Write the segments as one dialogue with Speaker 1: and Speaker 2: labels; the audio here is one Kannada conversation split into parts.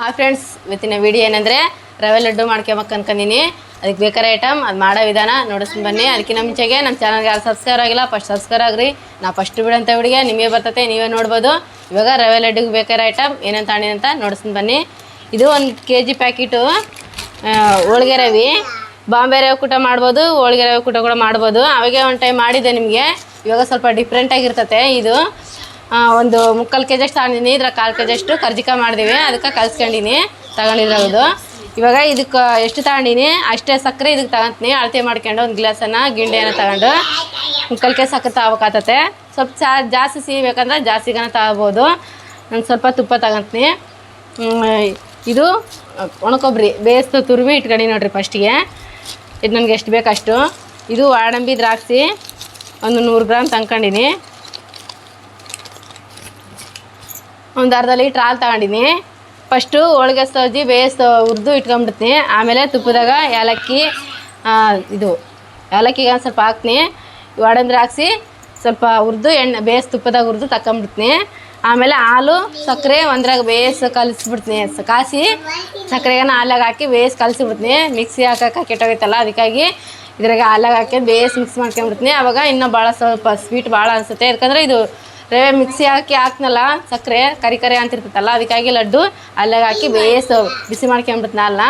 Speaker 1: ಹಾಯ್ ಫ್ರೆಂಡ್ಸ್ ಇವತ್ತಿನ ವಿಡಿಯೋ ಏನಂದರೆ ರವೆ ಲಡ್ಡು ಮಾಡ್ಕೊಬೇಕು ಅನ್ಕೊಂಡಿನಿ. ಅದಕ್ಕೆ ಬೇಕಾರೆ ಐಟಮ್ ಅದು ಮಾಡೋ ವಿಧಾನ ನೋಡಿಸ್ಕೊಂಡು ಬನ್ನಿ. ಅದಕ್ಕಿಂತ ಮುಂಚೆಗೆ ನಮ್ಮ ಚಾನಲ್ಗೆ ಯಾರು ಸಬ್ಸ್ಕ್ರೈಬ್ ಆಗಿಲ್ಲ ಫಸ್ಟ್ ಸಬ್ಸ್ಕ್ರೈಬ್ ಆಗ್ರಿ. ನಾ ಫಸ್ಟ್ ಬಿಡೋಂಥ ಹುಡುಗಿ ನಿಮಗೆ ಬರ್ತತೆ, ನೀವೇ ನೋಡ್ಬೋದು. ಇವಾಗ ರವೆ ಲಡ್ಡುಗೆ ಬೇಕಾರೆ ಐಟಮ್ ತಗೊಂಡಿನಿ ಅಂತ ನೋಡಿಸ್ಕೊಂಡು ಬನ್ನಿ. ಇದು ಒಂದು ಕೆ ಜಿ ಪ್ಯಾಕೆಟು ಹೋಳಿಗೆ ರವೆ. ಬಾಂಬೆ ರವೆ ಕೂಟ ಮಾಡ್ಬೋದು, ಹೋಳಿಗೆ ರವೆ ಕೂಟ ಕೂಡ ಮಾಡ್ಬೋದು. ಅವಾಗೆ ಒಂದು ಟೈಮ್ ಮಾಡಿದ್ದೆ ನಿಮಗೆ. ಇವಾಗ ಸ್ವಲ್ಪ ಡಿಫ್ರೆಂಟಾಗಿರ್ತತೆ ಇದು. ಒಂದು ಮುಕ್ಕಾಲು ಕೆ ಜಿಷ್ಟು ತಗೊಂಡಿನಿ ಇದ್ರ ಕಾಲು ಕೆ ಜಿಷ್ಟು ಕರ್ಜಿಕ ಮಾಡಿದೀವಿ, ಅದಕ್ಕೆ ಕಲ್ಸ್ಕೊಂಡಿನಿ ತಗೊಂಡಿರೋದು ಇವಾಗ ಇದಕ್ಕೆ ಎಷ್ಟು ತಗೊಂಡಿನಿ, ಅಷ್ಟೇ ಸಕ್ಕರೆ ಇದಕ್ಕೆ ತಗೊಂತೀನಿ, ಅಳತೆ ಮಾಡ್ಕೊಂಡು ಒಂದು ಗ್ಲಾಸನ್ನು ಗಿಂಡೆಯನ್ನು ತಗೊಂಡು ಮುಕ್ಕಾಲು ಕೆ ಸಕ್ಕರೆ ತಗೋಬೇಕಾಗ್ತತೆ ಸ್ವಲ್ಪ ಚಾ, ಜಾಸ್ತಿ ಸಿಹಿ ಬೇಕಂದ್ರೆ ಜಾಸ್ತಿಗನ ತಗೋಬೋದು. ನಾನು ಸ್ವಲ್ಪ ತುಪ್ಪ ತಗೊಂತೀನಿ. ಇದು ಒಣಕೊಬ್ಬರಿ ಬೇಯಿಸ್ತು ತುರ್ವಿ ಇಟ್ಕೊಂಡು ನೋಡಿರಿ ಫಸ್ಟಿಗೆ ಇದು ನನಗೆ ಎಷ್ಟು ಬೇಕಷ್ಟು. ಇದು ವಾಡಂಬಿ ದ್ರಾಕ್ಷಿ, ಒಂದು ನೂರು ಗ್ರಾಮ್ ತಂದ್ಕೊಂಡಿನಿ ಒಂದು ಅರ್ಧ ಲೀಟ್ರ್ ಹಾಲು ತಗೊಂಡಿನಿ ಫಸ್ಟು ಹೋಳಿಗೆ ಸೋಜಿ ಬೇಯಿಸ್ ಹುರಿದು ಇಟ್ಕೊಂಡ್ಬಿಡ್ತೀನಿ. ಆಮೇಲೆ ತುಪ್ಪದಾಗ ಏಲಕ್ಕಿ ಇದು, ಏಲಕ್ಕಿಗೆ ಒಂದು ಸ್ವಲ್ಪ ಹಾಕ್ತೀನಿ. ಒಡಂದ್ರೆ ಹಾಕ್ಸಿ ಸ್ವಲ್ಪ ಹುರಿದು, ಎಣ್ಣೆ ಬೇಯಿಸಿ ತುಪ್ಪದಾಗ ಹುರಿದು ತಗೊಂಬಿಡ್ತೀನಿ ಆಮೇಲೆ ಹಾಲು, ಸಕ್ಕರೆ ಒಂದ್ರಾಗ ಬೇಯಿಸಿ ಕಲಿಸ್ಬಿಡ್ತೀನಿ. ಕಾಸಿ ಸಕ್ಕರೆಗನ ಹಾಲಾಗ ಹಾಕಿ ಬೇಯಿಸಿ ಕಲಿಸ್ಬಿಡ್ತೀನಿ. ಮಿಕ್ಸಿ ಹಾಕೋಕೆ ಕೆಟ್ಟೋಗೈತಲ್ಲ, ಅದಕ್ಕಾಗಿ ಇದ್ರಾಗ ಹಾಲಾಗ ಹಾಕಿ ಬೇಯಿಸಿ ಮಿಕ್ಸ್ ಮಾಡ್ಕೊಂಬಿಡ್ತೀನಿ ಅವಾಗ ಇನ್ನೂ ಭಾಳ ಸ್ವಲ್ಪ ಸ್ವೀಟ್ ಭಾಳ ಅನಿಸುತ್ತೆ. ಯಾಕಂದರೆ ಇದು ರವೆ ಮಿಕ್ಸಿ ಹಾಕಿ ಹಾಕ್ನಲ್ಲ, ಸಕ್ಕರೆ, ಕರಿ ಕರಿ ಅಂತಿರ್ತೈತಲ್ಲ ಅದಕ್ಕಾಗಿ ಲಡ್ಡು, ಅಲ್ಲಾಗ ಹಾಕಿ ಬೇಯಿಸಿ, ಬಿಸಿ ಮಾಡ್ಕೊಂಬಿಡ್ತೀನಿ ಅಲ್ಲ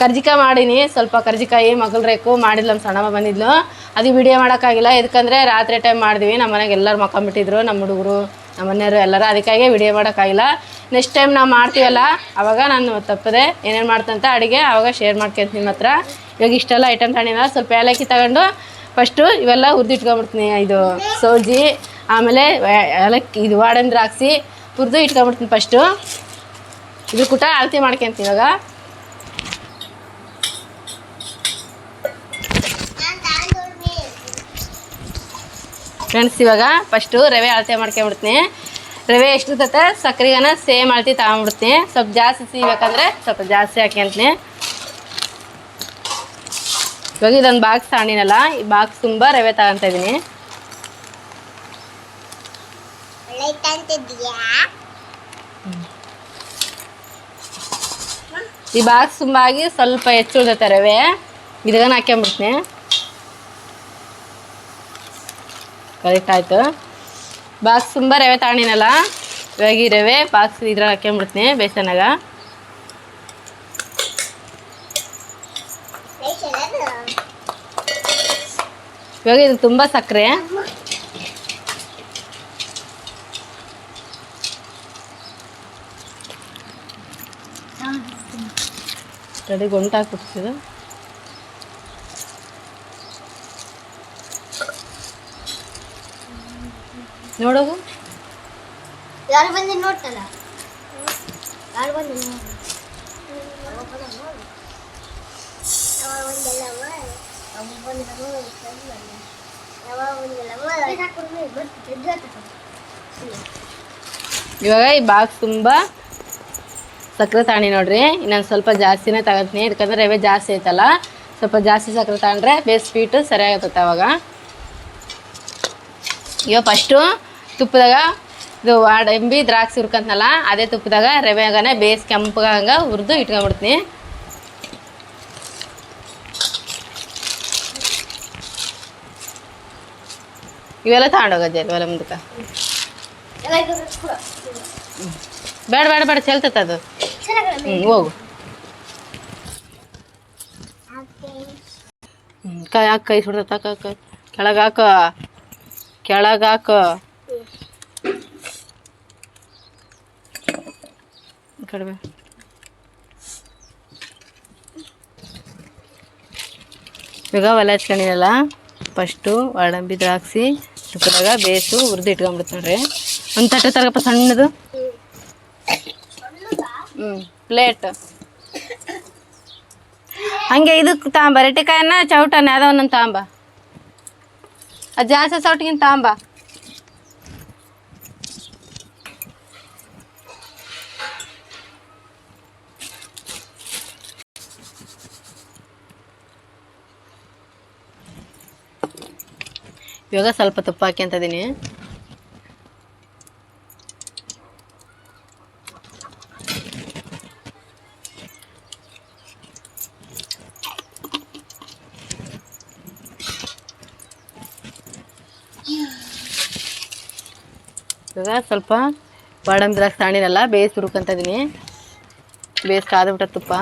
Speaker 1: ಕರ್ಜಿಕಾಯಿ ಮಾಡೀನಿ, ಸ್ವಲ್ಪ ಕರ್ಜಿಕಾಯಿ ಮಗಳ ರೇಕು ಮಾಡಿದ್ಲು ನಮ್ಮ ಸಣ್ಣಮ್ಮ ಬಂದಿದ್ಲು. ಅದು ವಿಡಿಯೋ ಮಾಡೋಕ್ಕಾಗಿಲ್ಲ ಯಾಕಂದರೆ ರಾತ್ರಿ ಟೈಮ್ ಮಾಡಿದ್ವಿ, ನಮ್ಮ ಮನೆಗೆ ಎಲ್ಲರೂ ಮಕ್ಕೊಂಬಿಟ್ಟಿದ್ರು, ನಮ್ಮ ಹುಡುಗರು, ನಮ್ಮ ಮನೆಯವರು ಎಲ್ಲರೂ, ಅದಕ್ಕಾಗಿ ವಿಡಿಯೋ ಮಾಡೋಕ್ಕಾಗಿಲ್ಲ. ನೆಕ್ಸ್ಟ್ ಟೈಮ್ ನಾವು ಮಾಡ್ತೀವಲ್ಲ, ಅವಾಗ ನಾನು ತಪ್ಪದೆ ಏನೇನು ಮಾಡ್ತಂತ ಅಡುಗೆ ಅವಾಗ ಶೇರ್ ಮಾಡ್ಕೊಂತೀನಿ ನಿಮ್ಮ ಹತ್ರ. ಇವಾಗ ಇಷ್ಟೆಲ್ಲ ಐಟಮ್ ತಗೊಂಡಿಲ್ಲ ಸ್ವಲ್ಪ ಏಲಕ್ಕಿ ತಗೊಂಡು ಫಸ್ಟು ಇವೆಲ್ಲ ಹುರಿದಿಟ್ಕೊಂಬಿಡ್ತೀನಿ, ಇದು ಸೋಜಿ. ಆಮೇಲೆ ಏಲಕ್ಕಿ ಇದು ವಾಡನ್ ದ್ರಾಕ್ಷಿ ಹುರಿದು ಇಟ್ಕೊಂಬಿಡ್ತೀನಿ ಫಸ್ಟು ಇದು ಕೂಟ ಅಳತೆ ಮಾಡ್ಕೊಂತೀನಿ ಇವಾಗ. ಫ್ರೆಂಡ್ಸ್ ಇವಾಗ ಫಸ್ಟು ರವೆ ಅಳತೆ ಮಾಡ್ಕೊಂಬಿಡ್ತೀನಿ ರವೆ ಎಷ್ಟು ಇರ್ತೈತೆ ಸಕ್ಕರೆಗನ ಸೇಮ್ ಅಳತೆ ತಗೊಂಬಿಡ್ತೀನಿ ಸ್ವಲ್ಪ ಜಾಸ್ತಿ ಸಿಗ್ಬೇಕಂದ್ರೆ ಸ್ವಲ್ಪ ಜಾಸ್ತಿ ಹಾಕ್ಯಂತೀನಿ ಇವಾಗ ಇದೊಂದು ಬಾಕ್ಸ್ ತಗೊಂಡಿನಲ್ಲ, ಈ ಬಾಕ್ಸ್ ತುಂಬ ರವೆ ತಗೊಂತ ಇದ್ದೀನಿ ಈ ಬಾಕ್ಸ್ ತುಂಬಾಗಿ ಸ್ವಲ್ಪ ಹೆಚ್ಚು ಉಳ್ದೈತೆ ರವೆ ಇದನ್ನ ಹಾಕ್ಕೊಂಬಿಡ್ತೀನಿ ಕರೆಕ್ಟ್ ಆಯಿತು. ಬಾಕ್ಸ್ ತುಂಬ ರವೆ ತಗೊಂಡಿನಲ್ಲ ಇವಾಗ ರವೆ ಬಾಕ್ಸ್ ಇದ್ರಾಗ ಹಾಕ್ಕೊಂಬಿಡ್ತೀನಿ ಬೇಸನಾಗ. ಇವಾಗ ಇದು ತುಂಬ ಸಕ್ಕರೆ. ತಡಿ ಗಂಟು ನೋಡೋದು
Speaker 2: ಯಾರು ಬಂದು ನೋಡ್ತಲ್ಲ ಯಾರು ಬಂದು
Speaker 1: ಇವಾಗ ಈ ಬಾಕ್ಸ್ ತುಂಬ ಸಕ್ಕರೆ ತಾಣಿ ನೋಡ್ರಿ. ಇನ್ನೊಂದು ಸ್ವಲ್ಪ ಜಾಸ್ತಿನೇ ತಗೊತೀನಿ. ಯಾಕಂದ್ರೆ ರವೆ ಜಾಸ್ತಿ ಐತಲ್ಲ. ಸ್ವಲ್ಪ ಜಾಸ್ತಿ ಸಕ್ಕರೆ ತಗೊಂಡ್ರೆ ಬೇಸ್ ಸ್ವೀಟು ಸರಿಯಾಗತ್ತೆ ಅವಾಗ. ಇವಾಗ ಫಸ್ಟು ತುಪ್ಪದಾಗ ಇದು ವಾಡಂಬಿ ದ್ರಾಕ್ಷಿ ಹುರ್ಕಂತನಲ್ಲ ಅದೇ ತುಪ್ಪದಾಗ ರವೆಗನೆ ಬೇಸ್ ಕೆಂಪಗಂಗ ಹುರಿದು ಇಟ್ಕೊಂಡ್ಬಿಡ್ತೀನಿ. ಇವೆಲ್ಲ ತಗೊಂಡೋಗಜ್ಜ ಇವೆಲ್ಲ ಮುಂದಕ್ಕೆ? ಬೇಡ ಬೇಡ ಬೇಡ ಚೆಲ್ತೈತೆ ಅದು. ಹ್ಞೂ ಹೋಗು. ಹ್ಞೂ ಕೈ ಹಾಕಿ, ಕೈ ಸುಡ್ತೈತೆ ಹಾಕ. ಕೆಳಗೆ ಕೆಳಗೆ ಕಡಿಮೆ ಈಗ ಒಲೆ ಹಚ್ಕೊಂಡಿನಲ್ಲ? ಫಸ್ಟು ಹುರಿದು ನೋಡ್ರಿ ಒಂದು ತಟ್ಟೆ ತರಗಪ್ಪ ಸಣ್ಣದು. ಪ್ಲೇಟ್. ಹಂಗೆ ಇದಕ್ಕೆ ತಾಂಬ ರೆಟಿಕಾಯನ್ನ ಚೌಟನ ಯಾವುದೋ ಒಂದೊಂದು ತಾಂಬ. ಅದು ಜಾಸ್ತಿ ಚೌಟಿಗಿಂತ ತಾಂಬ. ಇವಾಗ ಸ್ವಲ್ಪ ತುಪ್ಪ ಹಾಕ್ಯಂತ ಸ್ವಲ್ಪ ಬಾಡಂಬಿ ದ್ರಾಕ್ಷಿ ಹಣ್ಣಿನೆಲ್ಲ ಬೇಯಿಸಿ ಇದೀನಿ. ಬೇಯಿಸಿ ಕಾದ್ಬಿಟ್ಟ ತುಪ್ಪ.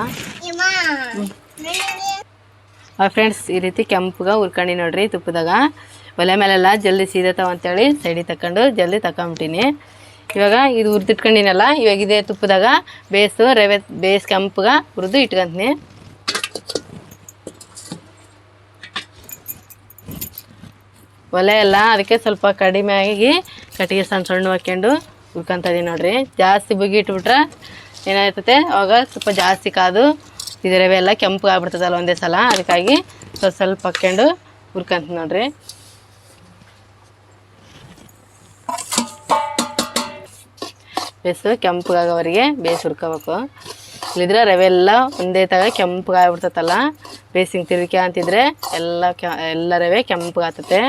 Speaker 1: ಫ್ರೆಂಡ್ಸ್ ಈ ರೀತಿ ಕೆಂಪಗ ಹುರ್ಕೊಂಡು ನೋಡ್ರಿ ತುಪ್ಪದಾಗ. ಒಲೆ ಮೇಲೆಲ್ಲ ಜಲ್ದಿ ಸೀದತಾವ ಅಂತೇಳಿ ಸೈಡಿ ತಕೊಂಡು ಜಲ್ದಿ ತಕೊಂಬಿಟ್ಟಿನಿ ಇವಾಗ ಇದು ಹುರಿದಿಟ್ಕೊಂಡಿನಲ್ಲ, ಇವಾಗ ಇದೇ ತುಪ್ಪದಾಗ ಬೇಯಿಸು, ರವೆ ಬೇಯಿಸಿ ಕೆಂಪಗ ಹುರಿದು ಇಟ್ಕೊಂತೀನಿ. ಒಲೆ ಎಲ್ಲ ಅದಕ್ಕೆ ಸ್ವಲ್ಪ ಕಡಿಮೆ ಆಗಿ ಕಟ್ಟಿಗೆ ಸಣ್ಣ ಸಣ್ಣ ಹಾಕ್ಕೊಂಡು ಇದೀನಿ ನೋಡ್ರಿ. ಜಾಸ್ತಿ ಬುಗಿ ಇಟ್ಬಿಟ್ರೆ ಏನಾಯ್ತತೆ? ಅವಾಗ ಸ್ವಲ್ಪ ಜಾಸ್ತಿ ಕಾದು ಇದರವೆ ಎಲ್ಲ ಕೆಂಪು ಆಗ್ಬಿಡ್ತದಲ್ಲ ಒಂದೇ ಸಲ. ಅದಕ್ಕಾಗಿ ಸ್ವಲ್ಪ ಸ್ವಲ್ಪ ಹಾಕ್ಕೊಂಡು ಹುರ್ಕೊಂತ ನೋಡ್ರಿ. ಬೇಸು ಕೆಂಪಗಾಗೋವರೆಗೆ ಬೇಸ್ ಹುರ್ಕೋಬೇಕು. ಇಲ್ಲಿದ್ರೆ ರವೆ ಎಲ್ಲ ಒಂದೇ ತಗ ಕೆಂಪಗಾಗ್ಬಿಡ್ತೈತಲ್ಲ ಬೇಸಿಂಗ್ ತಿರುಗಿ ಅಂತಿದ್ರೆ ಎಲ್ಲ ಕೆ, ಎಲ್ಲ ರವೆ ಕೆಂಪಗಾಗ್ತತೆ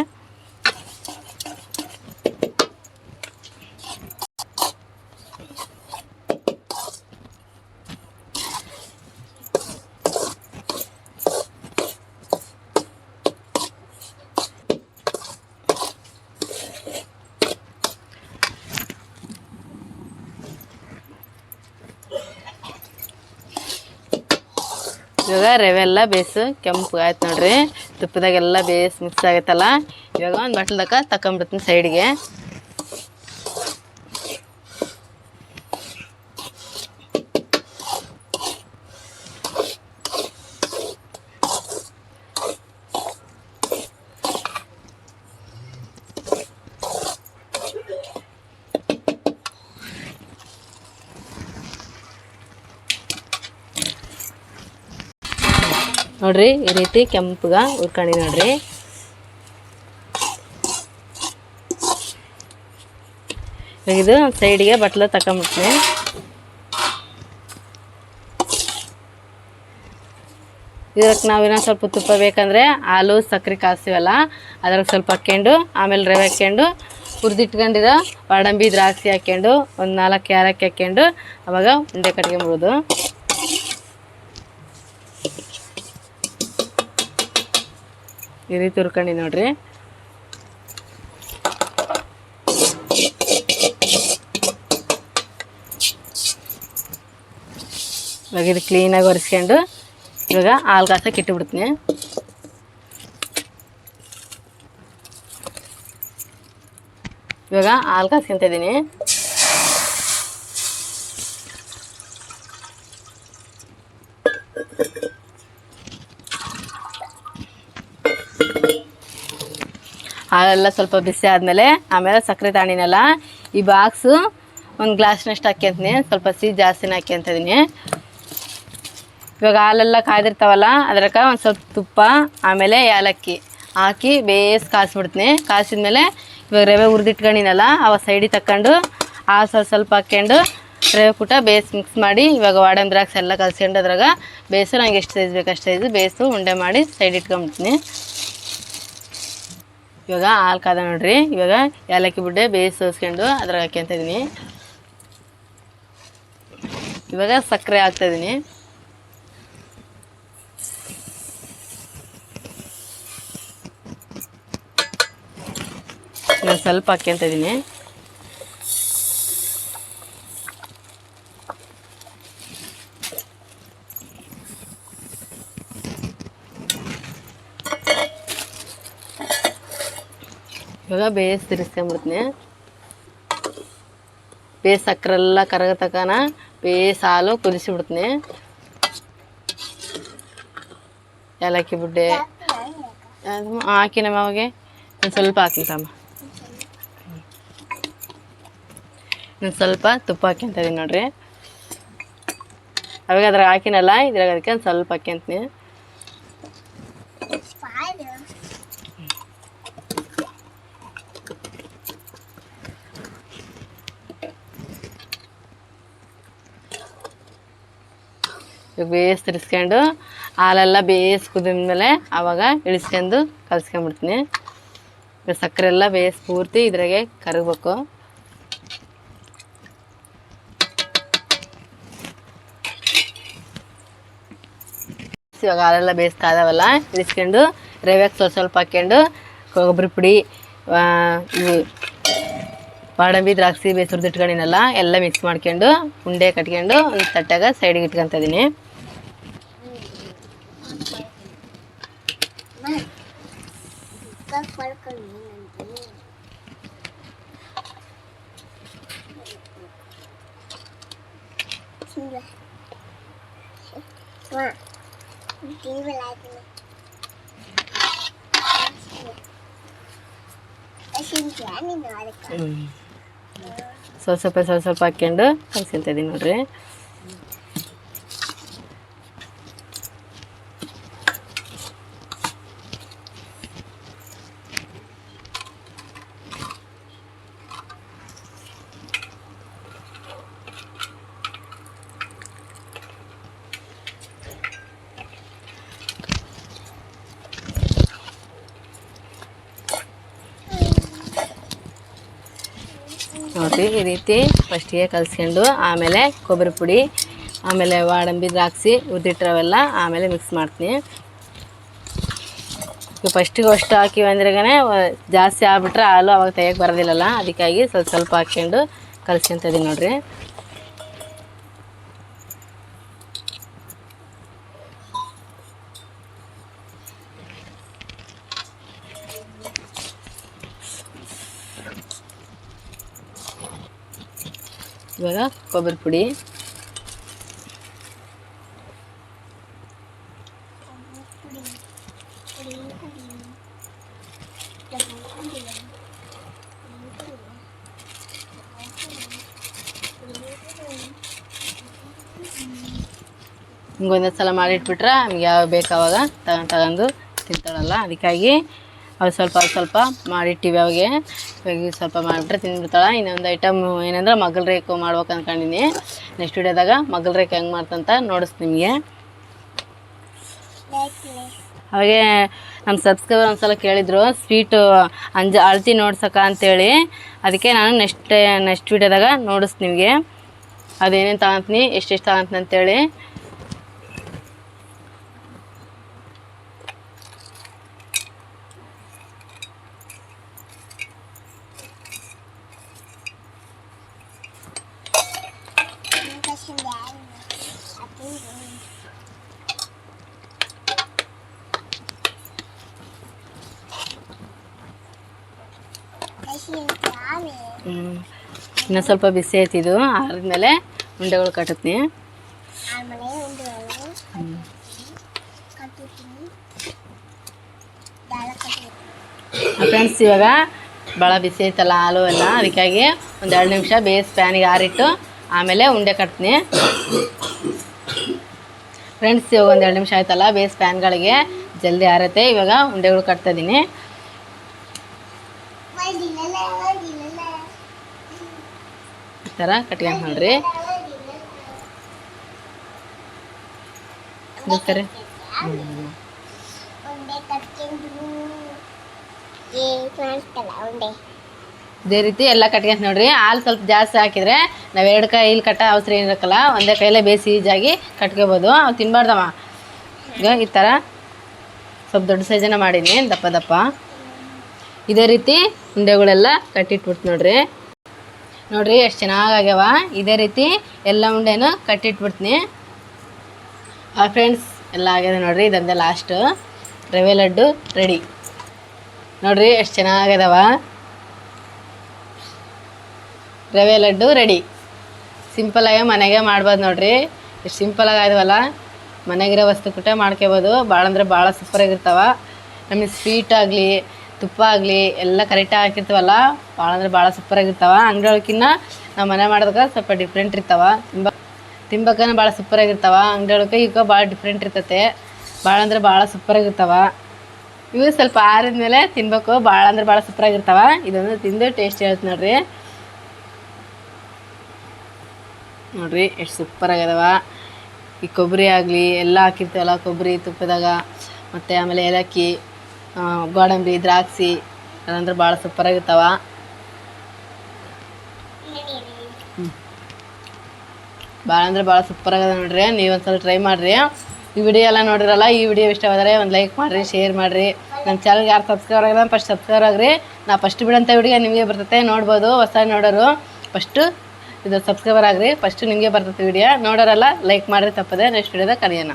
Speaker 1: ಇವಾಗ ರವೆ ಎಲ್ಲ ಬೇಸು ಕೆಂಪು ಆಯ್ತು ನೋಡ್ರಿ. ತುಪ್ಪದಾಗೆಲ್ಲ ಬೇಸ್ ಮಿಕ್ಸ್ ಆಗೈತಲ್ಲ. ಇವಾಗ ಒಂದು ಬಟ್ಲದಾಗ ತಕೊಂಬಿಡ್ತೀನಿ ಸೈಡ್ಗೆ ನೋಡ್ರಿ, ಈ ರೀತಿ ಕೆಂಪಗೆ ಉರ್ಕೊಂಡಿ ನೋಡ್ರಿ. ಇದು ಸೈಡ್ಗೆ ಬಟ್ಲ ತಕೊಂಬಿಟ್ಟೆ ಇದಕ್ಕೆ ನಾವೇನೋ ಸ್ವಲ್ಪ ತುಪ್ಪ ಬೇಕಂದ್ರೆ ಹಾಲು ಸಕ್ಕರೆ ಕಾಸ್ತೀವಲ್ಲ, ಅದ್ರಾಗ ಸ್ವಲ್ಪ ಹಾಕ್ಕೊಂಡು ಆಮೇಲೆ ರವೆ ಹಾಕ್ಕೊಂಡು ಹುರಿದಿಟ್ಕೊಂಡಿರೋ ಬಾಡಂಬಿ ದ್ರಾಕ್ಷಿ ಹಾಕ್ಕೊಂಡು ಒಂದು ನಾಲ್ಕು ಯಾರಕ್ಕೆ ಹಾಕ್ಕೊಂಡು ಅವಾಗ ಉಂಡೆ ಕಟ್ಕೊಂಬಿಡೋದು ಈ ರೀತಿ ನೋಡ್ರಿ. ಇವಾಗ ಇದು ಕ್ಲೀನಾಗಿ ಒರೆಸ್ಕೊಂಡು ಇವಾಗ ಹಾಲು ಕಾಸಕ್ಕೆ ಇಟ್ಟುಬಿಡ್ತೀನಿ ಇವಾಗ ಹಾಲು ಕಾಸ್ಕೊಂತ ಹಾಲೆಲ್ಲ ಸ್ವಲ್ಪ ಬಿಸಿ ಆದಮೇಲೆ, ಆಮೇಲೆ ಸಕ್ಕರೆ ತಾಣಿನೆಲ್ಲ ಈ ಬಾಕ್ಸು ಒಂದು ಗ್ಲಾಸ್ನಷ್ಟು ಹಾಕ್ಯಂತೀನಿ ಸ್ವಲ್ಪ ಸಿಹಿ ಜಾಸ್ತಿನ ಹಾಕ್ಯಂತ ಇದೀನಿ ಇವಾಗ ಹಾಲೆಲ್ಲ ಕಾಯ್ದಿರ್ತಾವಲ್ಲ, ಅದ್ರಕ್ಕೆ ಒಂದು ಸ್ವಲ್ಪ ತುಪ್ಪ, ಆಮೇಲೆ ಏಲಕ್ಕಿ ಹಾಕಿ ಬೇಸ್ ಕಾಯಿಸ್ಬಿಡ್ತೀನಿ ಕಾಯಿಸಿದ್ಮೇಲೆ ಇವಾಗ ರವೆ ಹುರಿದಿಟ್ಕೊಂಡಿನಲ್ಲ ಅವ ಸೈಡಿಗೆ ತಕ್ಕೊಂಡು ಆ ಸ್ವಲ್ಪ ಸ್ವಲ್ಪ ಹಾಕ್ಕೊಂಡು ರವೆ ಕೂಟ ಬೇಸ್ ಮಿಕ್ಸ್ ಮಾಡಿ ಇವಾಗ ವಾಡನ್ ದ್ರಾಕ್ಷಿ ಎಲ್ಲ ಕಲ್ಸ್ಕೊಂಡು ಅದ್ರಾಗ ಬೇಸು ನಂಗೆ ಎಷ್ಟು ಸೈಜ್ ಬೇಕು ಅಷ್ಟು ಸೈಜು ಬೇಸು ಉಂಡೆ ಮಾಡಿ ಸೈಡ್ ಇಟ್ಕೊಂಬಿಡ್ತೀನಿ. ಇವಾಗ ಹಾಲು ಕಾದ ನೋಡ್ರಿ. ಇವಾಗ ಏಲಕ್ಕಿ ಬಿಡ್ಡೆ, ಬೇಯಿಸಿ ಸೋಸ್ಕೊಂಡು ಅದ್ರಾಗ ಹಾಕ್ಯಂತ ಇದ್ದೀನಿ ಇವಾಗ ಸಕ್ಕರೆ ಹಾಕ್ತಾ ಇದೀನಿ. ನಾನು ಸ್ವಲ್ಪ ಹಾಕ್ಯಂತ ಇದೀನಿ. ಇವಾಗ ಬೇಸ್ ತಿರ್ಸ್ಕೊಂಬಿಡ್ತೀನಿ. ಬೇಸ್ ಸಕ್ಕರೆ ಎಲ್ಲ ಕರಗ ತಕನ ಬೇಸ್ ಹಾಲು ಕುದಿಸಿಬಿಡ್ತೀನಿ. ಏಲಕ್ಕಿ ಬುಡ್ಡೆ. ಹಾಕಿ ನಮ್ಮ ಅವಾಗೆ ಒಂದು ಸ್ವಲ್ಪ ಹಾಕಿ ತಮ್ಮ ಒಂದು ಸ್ವಲ್ಪ ತುಪ್ಪ ಹಾಕ್ಯಂತ ಇದೀನಿ ನೋಡ್ರಿ. ಅವಾಗ ಅದ್ರಾಗ ಹಾಕಿನಲ್ಲ, ಇದ್ರಾಗ ಅದಕ್ಕೆ ಒಂದು ಸ್ವಲ್ಪ ಹಾಕ್ಯಂತೀನಿ. ಇವಾಗ ಬೇಸ್ ತಿರ್ಸ್ಕೊಂಡು ಹಾಲೆಲ್ಲ ಬೇಸ್ ಕುದಿದ್ಮೇಲೆ ಆವಾಗ ಇಳಿಸ್ಕೊಂಡು ಕಲ್ಸ್ಕೊಂಬಿಡ್ತೀನಿ. ಸಕ್ಕರೆ ಎಲ್ಲ ಬೇಸ್ ಪೂರ್ತಿ ಇದ್ರಾಗೆ ಕರಗಬೇಕು. ಇವಾಗ ಹಾಲೆಲ್ಲ ಬೇಯಿಸ್ಕಾದವಲ್ಲ ಇಳಿಸ್ಕೊಂಡು ರವೆಗೆ ಸ್ವಲ್ಪ ಸ್ವಲ್ಪ ಹಾಕ್ಕೊಂಡು ಕೊಬ್ಬರಿ ಪುಡಿ ಇವು ಬಾಡಂಬಿ ದ್ರಾಕ್ಷಿ ಬೇಸರದ್ದು ಇಟ್ಕೊಂಡಿನಲ್ಲ, ಎಲ್ಲ ಮಿಕ್ಸ್ ಮಾಡ್ಕೊಂಡು ಉಂಡೆ ಕಟ್ಕೊಂಡು ಒಂದು ತಟ್ಟಾಗ ಸೈಡಿಗೆ ಇಟ್ಕೊತ ಇದೀನಿ. ಸ್ವಲ್ಪ ಸ್ವಲ್ಪ ಸ್ವಲ್ಪ ಸ್ವಲ್ಪ ಹಾಕ್ಕೊಂಡು ಕಲ್ಸ್ಕೊಂತ ಇದೀನಿ ನೋಡ್ರಿ. ಈ ರೀತಿ ಫಸ್ಟಿಗೆ ಕಲಿಸ್ಕೊಂಡು ಆಮೇಲೆ ಕೊಬ್ಬರಿ ಪುಡಿ, ಆಮೇಲೆ ವಾಡಂಬಿ ದ್ರಾಕ್ಷಿ ಉದ್ದಿಟ್ಟರವೆಲ್ಲ ಆಮೇಲೆ ಮಿಕ್ಸ್ ಮಾಡ್ತೀನಿ. ಈಗ ಫಸ್ಟಿಗೆ ಅಷ್ಟು ಹಾಕಿವಿ ಅಂದ್ರೆಗನೆ ಜಾಸ್ತಿ ಆಗ್ಬಿಟ್ರೆ ಹಾಲು ಅವಾಗ ತೆಗಿಯಕ್ಕೆ ಬರೋದಿಲ್ಲಲ್ಲ, ಅದಕ್ಕಾಗಿ ಸ್ವಲ್ಪ ಸ್ವಲ್ಪ ಹಾಕ್ಕೊಂಡು ಕಲಿಸ್ಕೊಂತ ಇದೀನಿ ನೋಡ್ರಿ. ಇವಾಗ ಕೊಬ್ಬರಿ ಪುಡಿ. ಹಿಂಗೊಂದು ಸಲ ಮಾಡಿಟ್ಬಿಟ್ರೆ ನಮ್ಗೆ ಯಾವ ಬೇಕು ಅವಾಗ ತಗೊಂಡು ತಗೊಂಡು ತಿಂತಾಳಲ್ಲ ಅದಕ್ಕಾಗಿ ಅವು ಸ್ವಲ್ಪ ಸ್ವಲ್ಪ ಮಾಡಿಟ್ಟಿವಿ ಅವಾಗೆ. ಇವಾಗ ಸ್ವಲ್ಪ ಮಾಡಿಬಿಟ್ರೆ ತಿಂದ್ಬಿಡ್ತಾಳೆ ಇನ್ನೊಂದು ಐಟಮ್ ಏನಂದ್ರೆ ಮಗಲ್ ರೇಕು ಮಾಡ್ಬೇಕು ಅಂದ್ಕೊಂಡಿನಿ ನೆಕ್ಸ್ಟ್ ವೀಡಿಯೋದಾಗ ಮಗಲ್ ರೇಕ್ ಹೆಂಗೆ ಮಾಡ್ತಂತ ನೋಡಿಸ್ತೀನಿ ನಿಮಗೆ. ಹಾಗೆ ನಮ್ಮ ಸಬ್ಸ್ಕ್ರೈಬರ್ ಒಂದ್ಸಲ ಕೇಳಿದ್ರು ಸ್ವೀಟು ಅಂಜ, ಅಳತಿ ನೋಡ್ಸಕ್ಕ ಅಂತೇಳಿ. ಅದಕ್ಕೆ ನಾನು ನೆಕ್ಸ್ಟ್ ನೆಕ್ಸ್ಟ್ ವೀಡಿಯೋದಾಗ ನೋಡಿಸ್ತೀನಿ ನಿಮಗೆ. ಅದೇನೇನು ತಗೊಂತೀನಿ ಎಷ್ಟೆಷ್ಟು ತಗೊಂತೀನಿ ಅಂತೇಳಿ. ಹ್ಮ್. ಇನ್ನೂ ಸ್ವಲ್ಪ ಬಿಸಿ ಆಯ್ತಿದು ಆದ್ಮೇಲೆ ಉಂಡೆಗಳು ಕಟ್ಟತ್ನಿ ಫ್ರೆಂಡ್ಸ್ ಇವಾಗ ಭಾಳ ಬಿಸಿ ಐತಲ್ಲ ಹಾಲು ಎಲ್ಲ. ಅದಕ್ಕಾಗಿ ಒಂದು ಎರಡು ನಿಮಿಷ ಬೇಸ್ ಪ್ಯಾನಿಗೆ ಆರಿಟ್ಟು ಆಮೇಲೆ ಉಂಡೆ ಕಟ್ತೀನಿ. ಫ್ರೆಂಡ್ಸ್ ಇವಾಗ ಒಂದು ಎರಡು ನಿಮಿಷ ಆಯ್ತಲ್ಲ ಬೇಸ್ ಪ್ಯಾನ್ಗಳಿಗೆ ಜಲ್ದಿ ಆರತ್ತೆ. ಇವಾಗ ಉಂಡೆಗಳು ಕಟ್ತಾ ಇದ್ದೀನಿ ಈ ಥರ ಕಟ್ಕೊಂಡು ನೋಡ್ರಿ
Speaker 2: ಬರ್ತಾರೆ
Speaker 1: ಇದೇ ರೀತಿ ಎಲ್ಲ ಕಟ್ಕೊಂತ ನೋಡ್ರಿ. ಹಾಲು ಸ್ವಲ್ಪ ಜಾಸ್ತಿ ಹಾಕಿದ್ರೆ ನಾವು ಎರಡು ಕೈಲಿ ಕಟ್ಟ ಅವಸರ ಏನಿರಕ್ಕಲ್ಲ ಒಂದೇ ಕೈಲೇ ಬೇಸಿ ಈಜಾಗಿ ಕಟ್ಕೋಬೋದು. ಅವು ತಿನ್ಬಾರ್ದಮ್ಮ ಈಗ ಈ ಥರ ಸ್ವಲ್ಪ ದೊಡ್ಡ ಸೈಜನ್ನ ಮಾಡೀನಿ, ದಪ್ಪ ದಪ್ಪ. ಇದೇ ರೀತಿ ಉಂಡೆಗಳೆಲ್ಲ ಕಟ್ಟಿಟ್ಬಿಡ್ತು ನೋಡ್ರಿ. ನೋಡ್ರಿ ಎಷ್ಟು ಚೆನ್ನಾಗಾಗ್ಯಾವ. ಇದೇ ರೀತಿ ಎಲ್ಲ ಉಂಡೆನೂ ಕಟ್ಟಿಟ್ಬಿಡ್ತೀನಿ. ಫ್ರೆಂಡ್ಸ್ ಎಲ್ಲ ಆಗ್ಯದ ನೋಡ್ರಿ, ಇದಂದೆ ಲಾಸ್ಟ್ ರವೆ ಲಡ್ಡು ರೆಡಿ ನೋಡ್ರಿ ಎಷ್ಟು ಚೆನ್ನಾಗದವ ರವೆ ಲಡ್ಡು ರೆಡಿ ಸಿಂಪಲಾಗೆ ಮನೆಗೆ ಮಾಡ್ಬೋದು ನೋಡ್ರಿ. ಎಷ್ಟು ಸಿಂಪಲಾಗಿ ಆಯ್ದವಲ್ಲ ಮನೆಗಿರೋ ವಸ್ತು ಕೂಟ ಮಾಡ್ಕೋಬೋದು ಭಾಳ ಅಂದ್ರೆ ಭಾಳ ಸೂಪರಾಗಿರ್ತಾವ ನಮಗೆ ಸ್ವೀಟ್ ಆಗಲಿ ತುಪ್ಪ ಆಗಲಿ, ಎಲ್ಲ ಕರೆಕ್ಟಾಗಿ ಹಾಕಿರ್ತೀವಲ್ಲ ಭಾಳ ಅಂದ್ರೆ ಭಾಳ ಸೂಪರಾಗಿರ್ತಾವ ಅಂಗಡಿಯೊಳಗಿನ್ನ ನಾವು ಮನೆ ಮಾಡೋದಕ್ಕೆ ಸ್ವಲ್ಪ ಡಿಫ್ರೆಂಟ್ ಇರ್ತಾವ. ತುಂಬ ತಿಂಬಕ್ಕನ ಭಾಳ ಸೂಪರಾಗಿರ್ತಾವ ಅಂಗಡಿಯೊಳಗೆ ಈಗ ಭಾಳ ಡಿಫ್ರೆಂಟ್ ಇರ್ತೈತೆ. ಭಾಳ ಅಂದ್ರೆ ಭಾಳ ಸೂಪರಾಗಿರ್ತಾವ ಇವು ಸ್ವಲ್ಪ ಆರಿದ್ಮೇಲೆ ತಿನ್ಬೇಕು. ಭಾಳ ಅಂದ್ರೆ ಭಾಳ ಸೂಪರಾಗಿರ್ತಾವ ಇದೊಂದು ತಿಂದು ಟೇಸ್ಟ್ ಹೇಳ್ತು ನೋಡ್ರಿ. ನೋಡ್ರಿ, ಎಷ್ಟು ಸೂಪರ್ ಆಗ್ಯದವ ಈ ಕೊಬ್ಬರಿ ಆಗಲಿ, ಎಲ್ಲ ಹಾಕಿರ್ತೀವಲ್ಲ, ಕೊಬ್ಬರಿ ತುಪ್ಪದಾಗ, ಮತ್ತು ಆಮೇಲೆ ಏಲಕ್ಕಿ. ಗೋಡಂಬಿ, ದ್ರಾಕ್ಷಿ, ಅದಂದ್ರೆ ಭಾಳ ಸೂಪರಾಗಿರ್ತಾವ ಭಾಳ ಅಂದ್ರೆ ಭಾಳ ಸೂಪರ್ ಆಗಿದೆ ನೋಡ್ರಿ, ನೀವು ಒಂದ್ಸಲ ಟ್ರೈ ಮಾಡಿರಿ. ಈ ವಿಡಿಯೋ ಎಲ್ಲ ನೋಡಿರಲ್ಲ, ಈ ವಿಡಿಯೋ ಇಷ್ಟವಾದರೆ ಒಂದು ಲೈಕ್ ಮಾಡಿರಿ ಶೇರ್ ಮಾಡಿರಿ. ನಮ್ಮ ಚಾನಲ್ಗೆ ಯಾರು ಸಬ್ಸ್ಕ್ರೈಬ್ ಆಗಿಲ್ಲ ಫಸ್ಟ್ ಸಬ್ಸ್ಕ್ರೈಬ್ ಆಗ್ರಿ. ನಾ ಫಸ್ಟ್ ಬಿಡೋಂಥ ವಿಡಿಯೋ ನಿಮಗೆ ಬರ್ತೈತೆ, ನೋಡ್ಬೋದು, ಹೊಸ ನೋಡೋರು. ಫಸ್ಟು ಇದು ಸಬ್ಸ್ಕ್ರೈಬರ್ ಆಗ್ರಿ ಫಸ್ಟು ನಿಮಗೆ ಬರ್ತೈತೆ ವಿಡಿಯೋ ನೋಡೋರಲ್ಲ ಲೈಕ್ ಮಾಡಿರಿ, ತಪ್ಪದೆ ನೆಕ್ಸ್ಟ್ ವಿಡಿಯೋದಾಗ ಕಲಿಯೋಣ.